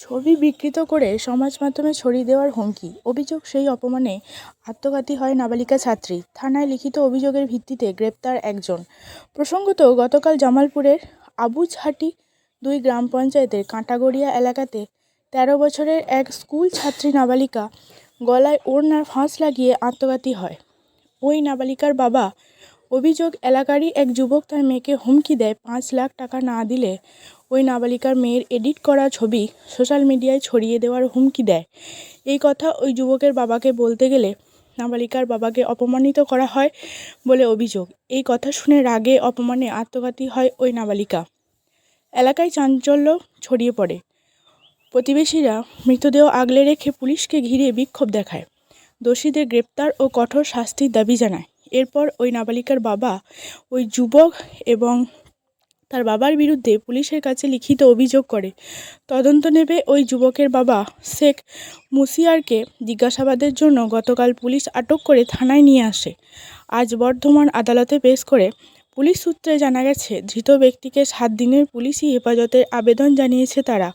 ছবি বিকৃত করে সমাজ মাধ্যমে ছড়িয়ে দেওয়ার হুমকি। অভিযোগ সেই অপমানে আত্মঘাতী হয় নাবালিকা ছাত্রী। থানায় লিখিত অভিযোগের ভিত্তিতে গ্রেপ্তার একজন। প্রসঙ্গত, গতকাল জামালপুরের আবুঝহাটি দুই গ্রাম পঞ্চায়েতের কাঁটাগড়িয়া এলাকাতে তেরো বছরের এক স্কুল ছাত্রী নাবালিকা গলায় ওড়নার ফাঁস লাগিয়ে আত্মঘাতী হয়। ওই নাবালিকার বাবা অভিযোগ, এলাকারই এক যুবক তার মেয়েকে হুমকি দেয়। পাঁচ লাখ টাকা না দিলে ওই নাবালিকার মেয়ের এডিট করা ছবি সোশ্যাল মিডিয়ায় ছড়িয়ে দেওয়ার হুমকি দেয়। এই কথা ওই যুবকের বাবাকে বলতে গেলে নাবালিকার বাবাকে অপমানিত করা হয় বলে অভিযোগ। এই কথা শুনে রাগে অপমানে আত্মঘাতী হয় ওই নাবালিকা। এলাকায় চাঞ্চল্য ছড়িয়ে পড়ে। প্রতিবেশীরা মৃতদেহ আগলে রেখে পুলিশকে ঘিরে বিক্ষোভ দেখায়। দোষীদের গ্রেপ্তার ও কঠোর শাস্তির দাবি জানায়। এরপর ওই নাবালিকার বাবা, ওই যুবক এবং তার বাবার বিরুদ্ধে পুলিশের কাছে লিখিত অভিযোগ করে। তদন্ত নেবে ওই যুবকের বাবা শেখ মুসিয়ারকে। জিজ্ঞাসাবাদের জন্য গতকাল পুলিশ আটক করে থানায় নিয়ে আসে। আজ বর্ধমান আদালতে পেশ করে। পুলিশ সূত্রে জানা গেছে, ধৃত ব্যক্তিকে সাত দিনের পুলিশি হেফাজতের আবেদন জানিয়েছে তারা।